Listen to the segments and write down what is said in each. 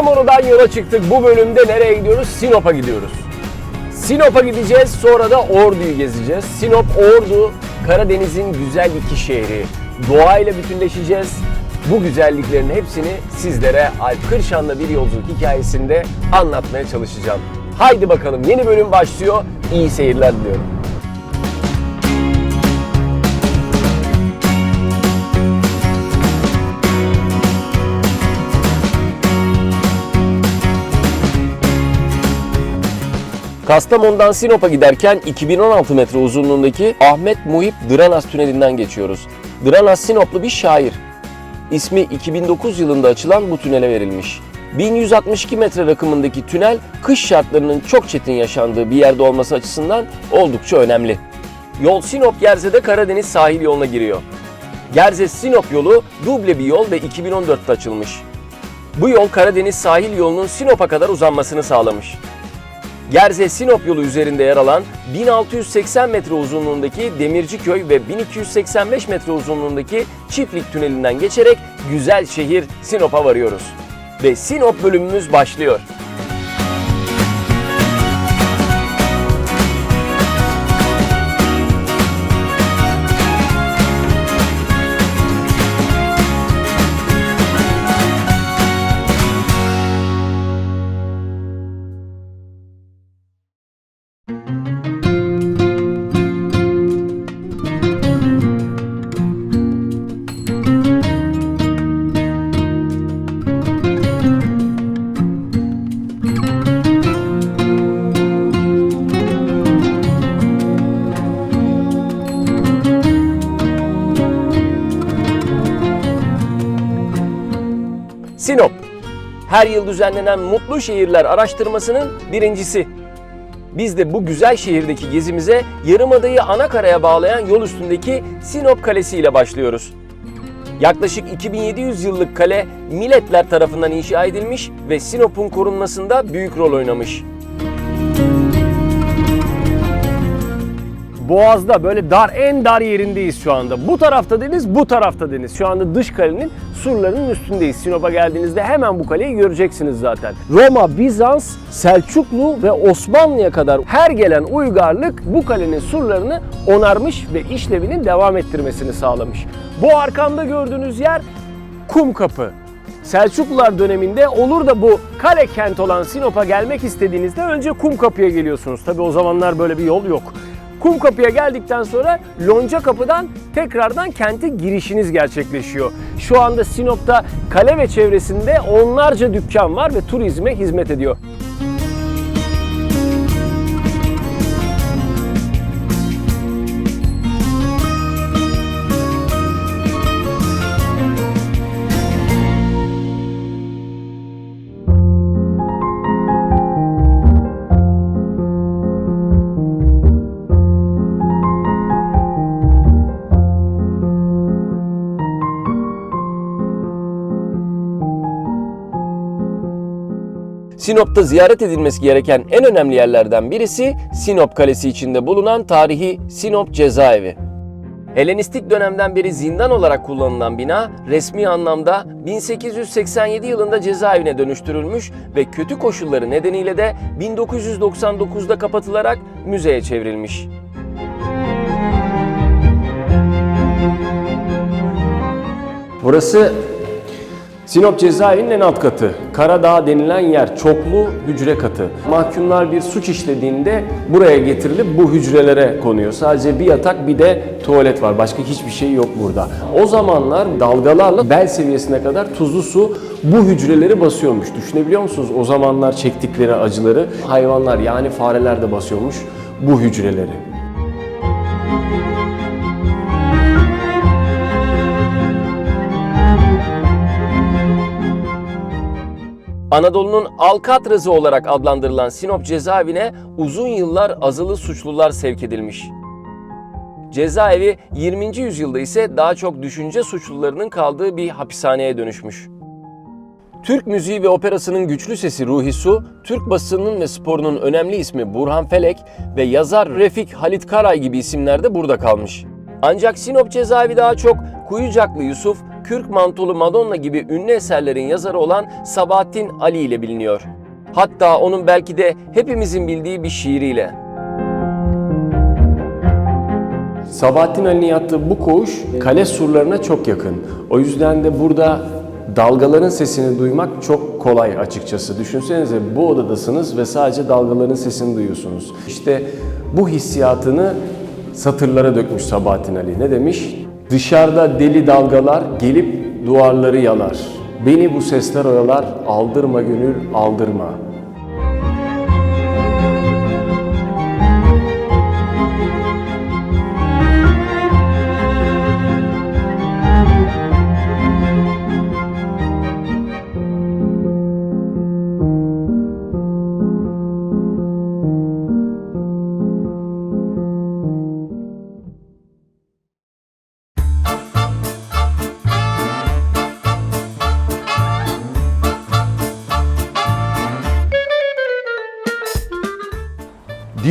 Kastamonu'dan yola çıktık. Bu bölümde nereye gidiyoruz? Sinop'a gidiyoruz. Sinop'a gideceğiz, sonra da Ordu'yu gezeceğiz. Sinop, Ordu, Karadeniz'in güzel iki şehri. Doğayla bütünleşeceğiz. Bu güzelliklerin hepsini sizlere Alp Kırşan'la bir yolculuk hikayesinde anlatmaya çalışacağım. Haydi bakalım yeni bölüm başlıyor. İyi seyirler diliyorum. Kastamonu'dan Sinop'a giderken 2016 metre uzunluğundaki Ahmet Muhip Dranas Tüneli'nden geçiyoruz. Dranas Sinoplu bir şair. İsmi 2009 yılında açılan bu tünele verilmiş. 1162 metre rakımındaki tünel kış şartlarının çok çetin yaşandığı bir yerde olması açısından oldukça önemli. Yol Sinop Gerze'de Karadeniz sahil yoluna giriyor. Gerze Sinop yolu duble bir yol ve 2014'te açılmış. Bu yol Karadeniz sahil yolunun Sinop'a kadar uzanmasını sağlamış. Gerze Sinop yolu üzerinde yer alan 1680 metre uzunluğundaki Demirciköy ve 1285 metre uzunluğundaki Çiftlik Tüneli'nden geçerek güzel şehir Sinop'a varıyoruz. Ve Sinop bölümümüz başlıyor. Sinop, her yıl düzenlenen Mutlu Şehirler araştırmasının birincisi. Biz de bu güzel şehirdeki gezimize Yarımada'yı Anakara'ya bağlayan yol üstündeki Sinop Kalesi ile başlıyoruz. Yaklaşık 2700 yıllık kale milletler tarafından inşa edilmiş ve Sinop'un korunmasında büyük rol oynamış. Boğaz'da böyle dar en dar yerindeyiz şu anda. Bu tarafta deniz, bu tarafta deniz. Şu anda dış kalenin surlarının üstündeyiz. Sinop'a geldiğinizde hemen bu kaleyi göreceksiniz zaten. Roma, Bizans, Selçuklu ve Osmanlı'ya kadar her gelen uygarlık bu kalenin surlarını onarmış ve işlevinin devam ettirmesini sağlamış. Bu arkamda gördüğünüz yer Kum Kapı. Selçuklular döneminde olur da bu kale kent olan Sinop'a gelmek istediğinizde önce Kumkapı'ya geliyorsunuz. Tabi o zamanlar böyle bir yol yok. Kumkapı'ya geldikten sonra Lonca Kapı'dan tekrardan kente girişiniz gerçekleşiyor. Şu anda Sinop'ta kale ve çevresinde onlarca dükkan var ve turizme hizmet ediyor. Sinop'ta ziyaret edilmesi gereken en önemli yerlerden birisi Sinop Kalesi içinde bulunan tarihi Sinop Cezaevi. Helenistik dönemden beri zindan olarak kullanılan bina resmi anlamda 1887 yılında cezaevine dönüştürülmüş ve kötü koşulları nedeniyle de 1999'da kapatılarak müzeye çevrilmiş. Burası Sinop cezaevinin en alt katı. Karadağ denilen yer çoklu hücre katı. Mahkumlar bir suç işlediğinde buraya getirilip bu hücrelere konuyor. Sadece bir yatak bir de tuvalet var. Başka hiçbir şey yok burada. O zamanlar dalgalarla bel seviyesine kadar tuzlu su bu hücreleri basıyormuş. Düşünebiliyor musunuz o zamanlar çektikleri acıları? Hayvanlar yani fareler de basıyormuş bu hücreleri. Anadolu'nun Alcatraz'ı olarak adlandırılan Sinop cezaevine uzun yıllar azılı suçlular sevk edilmiş. Cezaevi 20. yüzyılda ise daha çok düşünce suçlularının kaldığı bir hapishaneye dönüşmüş. Türk müziği ve operasının güçlü sesi Ruhi Su, Türk basınının ve sporunun önemli ismi Burhan Felek ve yazar Refik Halit Karay gibi isimler de burada kalmış. Ancak Sinop cezaevi daha çok Kuyucaklı Yusuf, Kürk Mantolu Madonna gibi ünlü eserlerin yazarı olan Sabahattin Ali ile biliniyor. Hatta onun belki de hepimizin bildiği bir şiiriyle. Sabahattin Ali'nin yattığı bu koğuş kale surlarına çok yakın. O yüzden de burada dalgaların sesini duymak çok kolay açıkçası. Düşünsenize bu odadasınız ve sadece dalgaların sesini duyuyorsunuz. İşte bu hissiyatını satırlara dökmüş Sabahattin Ali. Ne demiş? Dışarıda deli dalgalar gelip duvarları yalar. Beni bu sesler oyalar, aldırma gönül, aldırma.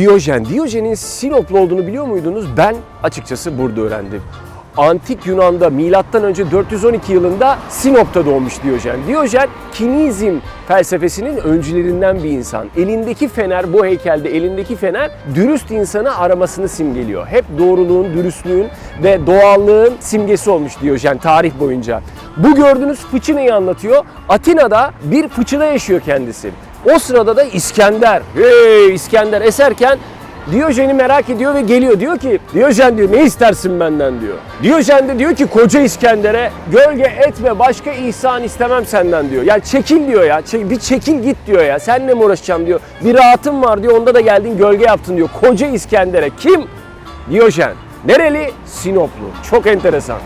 Diyojen. Diyojen'in Sinoplu olduğunu biliyor muydunuz? Ben açıkçası burada öğrendim. Antik Yunan'da milattan önce 412 yılında Sinop'ta doğmuş Diyojen. Diyojen kinizm felsefesinin öncülerinden bir insan. Elindeki fener bu heykelde elindeki fener dürüst insanı aramasını simgeliyor. Hep doğruluğun, dürüstlüğün ve doğallığın simgesi olmuş Diyojen tarih boyunca. Bu gördüğünüz fıçı neyi anlatıyor? Atina'da bir fıçıda yaşıyor kendisi. O sırada da İskender, hey İskender eserken Diyojen'i merak ediyor ve geliyor. Diyor ki, Diyojen diyor ne istersin benden diyor. Diyojen de diyor ki koca İskender'e gölge etme başka ihsan istemem senden diyor. Yani çekil diyor ya, çek- bir çekil git diyor ya. Seninle mi uğraşacağım diyor. Bir rahatım var diyor, onda da geldin gölge yaptın diyor. Koca İskender'e kim? Diyojen. Nereli? Sinoplu. Çok enteresan.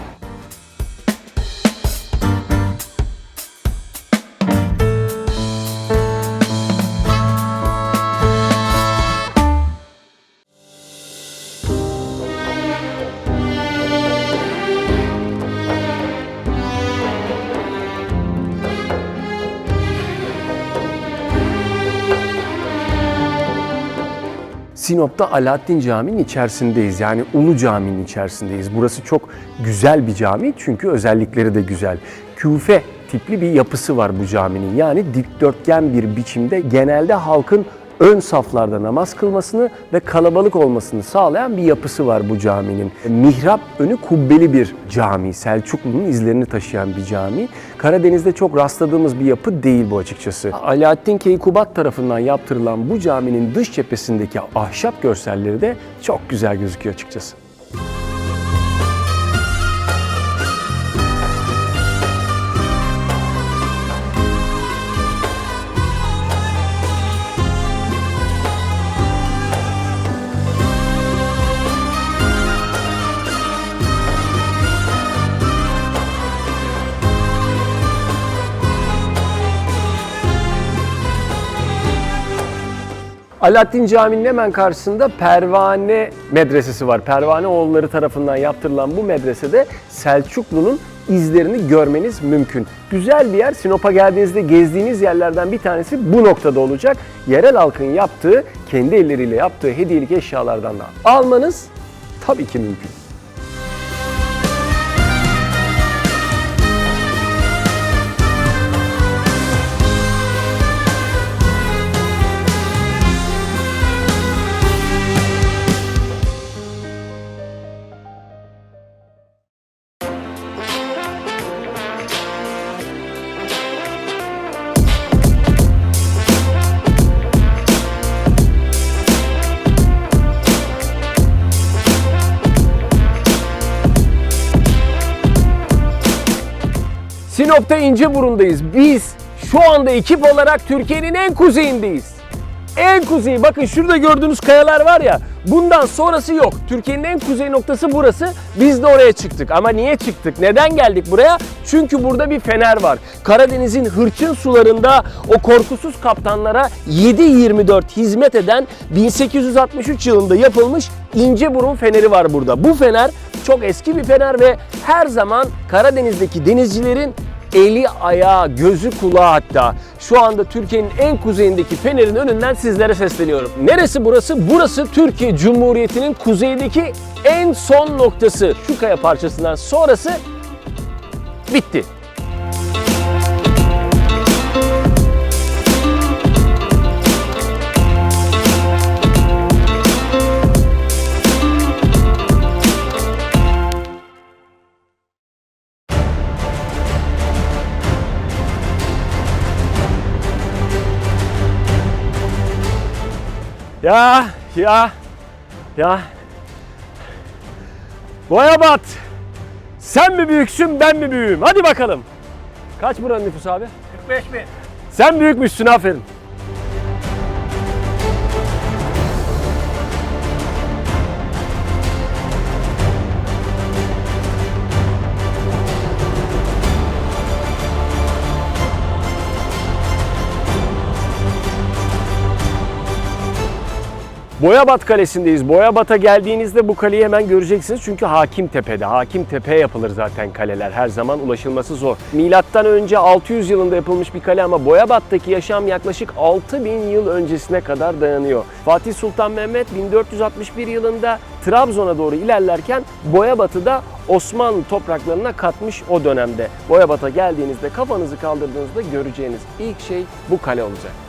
Sinop'ta Alaaddin Camii'nin içerisindeyiz. Yani Ulu Camii'nin içerisindeyiz. Burası çok güzel bir cami çünkü özellikleri de güzel. Küfe tipli bir yapısı var bu caminin. Yani dikdörtgen bir biçimde genelde halkın ön saflarda namaz kılmasını ve kalabalık olmasını sağlayan bir yapısı var bu caminin. Mihrap önü kubbeli bir cami. Selçuklu'nun izlerini taşıyan bir cami. Karadeniz'de çok rastladığımız bir yapı değil bu açıkçası. Alaaddin Keykubat tarafından yaptırılan bu caminin dış cephesindeki ahşap görselleri de çok güzel gözüküyor açıkçası. Alaaddin Camii'nin hemen karşısında Pervane Medresesi var. Pervane oğulları tarafından yaptırılan bu medresede Selçuklu'nun izlerini görmeniz mümkün. Güzel bir yer. Sinop'a geldiğinizde gezdiğiniz yerlerden bir tanesi bu noktada olacak. Yerel halkın yaptığı, kendi elleriyle yaptığı hediyelik eşyalardan da almanız tabii ki mümkün. Sinop'ta İnceburun'dayız. Biz şu anda ekip olarak Türkiye'nin en kuzeyindeyiz. En kuzeyi bakın şurada gördüğünüz kayalar var ya bundan sonrası yok. Türkiye'nin en kuzey noktası burası. Biz de oraya çıktık. Ama niye çıktık? Neden geldik buraya? Çünkü burada bir fener var. Karadeniz'in hırçın sularında o korkusuz kaptanlara 7-24 hizmet eden 1863 yılında yapılmış İnceburun feneri var burada. Bu fener çok eski bir fener ve her zaman Karadeniz'deki denizcilerin eli, ayağı, gözü, kulağı hatta. Şu anda Türkiye'nin en kuzeyindeki Fener'in önünden sizlere sesleniyorum. Neresi burası? Burası Türkiye Cumhuriyeti'nin kuzeydeki en son noktası. Şu kaya parçasından sonrası bitti. Ya ya ya Boyabat sen mi büyüksün ben mi büyüğüm hadi bakalım Kaç buranın nüfusu abi? 45 bin. Sen büyükmüşsün aferin Boyabat Kalesi'ndeyiz. Boyabat'a geldiğinizde bu kaleyi hemen göreceksiniz. Çünkü Hakim Tepe'de. Hakim Tepe yapılır zaten kaleler. Her zaman ulaşılması zor. Milattan önce 600 yılında yapılmış bir kale ama Boyabat'taki yaşam yaklaşık 6000 yıl öncesine kadar dayanıyor. Fatih Sultan Mehmet 1461 yılında Trabzon'a doğru ilerlerken Boyabat'ı da Osmanlı topraklarına katmış o dönemde. Boyabat'a geldiğinizde kafanızı kaldırdığınızda göreceğiniz ilk şey bu kale olacak.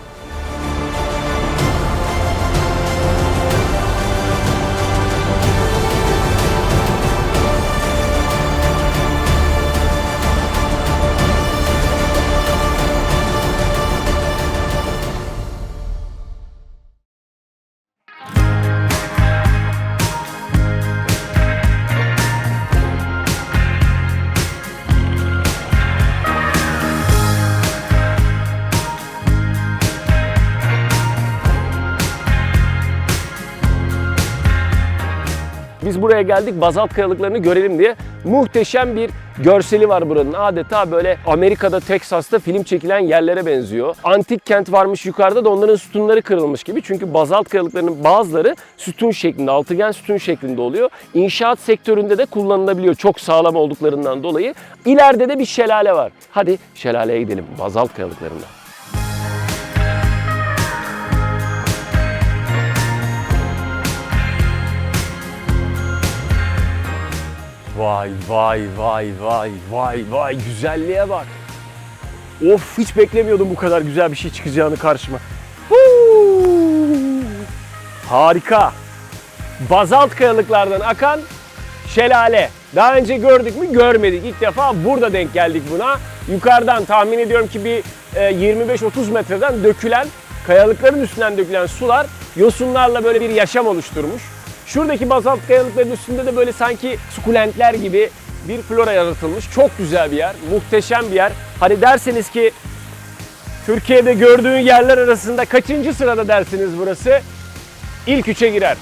Buraya geldik bazalt kayalıklarını görelim diye. Muhteşem bir görseli var buranın. Adeta böyle Amerika'da, Teksas'ta film çekilen yerlere benziyor. Antik kent varmış yukarıda da onların sütunları kırılmış gibi. Çünkü bazalt kayalıklarının bazıları sütun şeklinde, altıgen sütun şeklinde oluyor. İnşaat sektöründe de kullanılabiliyor çok sağlam olduklarından dolayı. İleride de bir şelale var. Hadi şelaleye gidelim bazalt kayalıklarında. Vay vay vay vay vay vay güzelliğe bak. Of hiç beklemiyordum bu kadar güzel bir şey çıkacağını karşıma. Huu! Harika. Bazalt kayalıklardan akan şelale. Daha önce gördük mü? Görmedik. İlk defa burada denk geldik buna. Yukarıdan tahmin ediyorum ki bir e, 25-30 metreden dökülen, kayalıkların üstünden dökülen sular yosunlarla böyle bir yaşam oluşturmuş. Şuradaki bazalt kayalıkların üstünde de böyle sanki sukulentler gibi bir flora yaratılmış. Çok güzel bir yer, muhteşem bir yer. Hani derseniz ki Türkiye'de gördüğün yerler arasında kaçıncı sırada dersiniz burası? İlk üçe girer.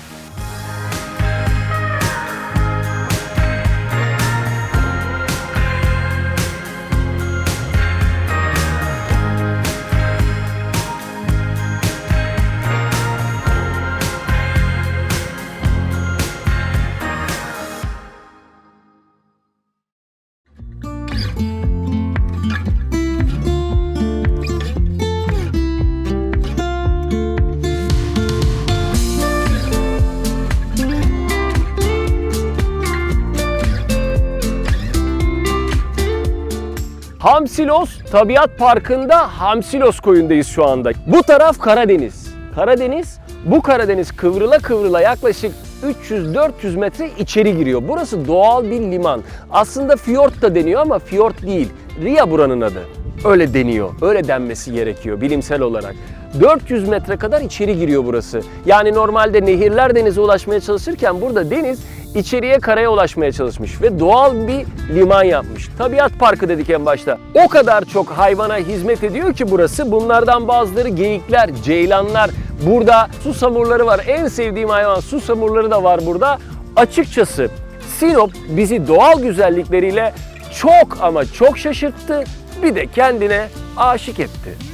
Hamsilos Tabiat Parkı'nda Hamsilos koyundayız şu anda. Bu taraf Karadeniz. Karadeniz, bu Karadeniz kıvrıla kıvrıla yaklaşık 300-400 metre içeri giriyor. Burası doğal bir liman. Aslında fiyort da deniyor ama fiyort değil. Ria buranın adı. Öyle deniyor. Öyle denmesi gerekiyor bilimsel olarak. 400 metre kadar içeri giriyor burası. Yani normalde nehirler denize ulaşmaya çalışırken burada deniz içeriye karaya ulaşmaya çalışmış ve doğal bir liman yapmış. Tabiat parkı dedik en başta. O kadar çok hayvana hizmet ediyor ki burası. Bunlardan bazıları geyikler, ceylanlar. Burada susamurları var. En sevdiğim hayvan susamurları da var burada. Açıkçası Sinop bizi doğal güzellikleriyle çok ama çok şaşırttı. Bir de kendine aşık etti.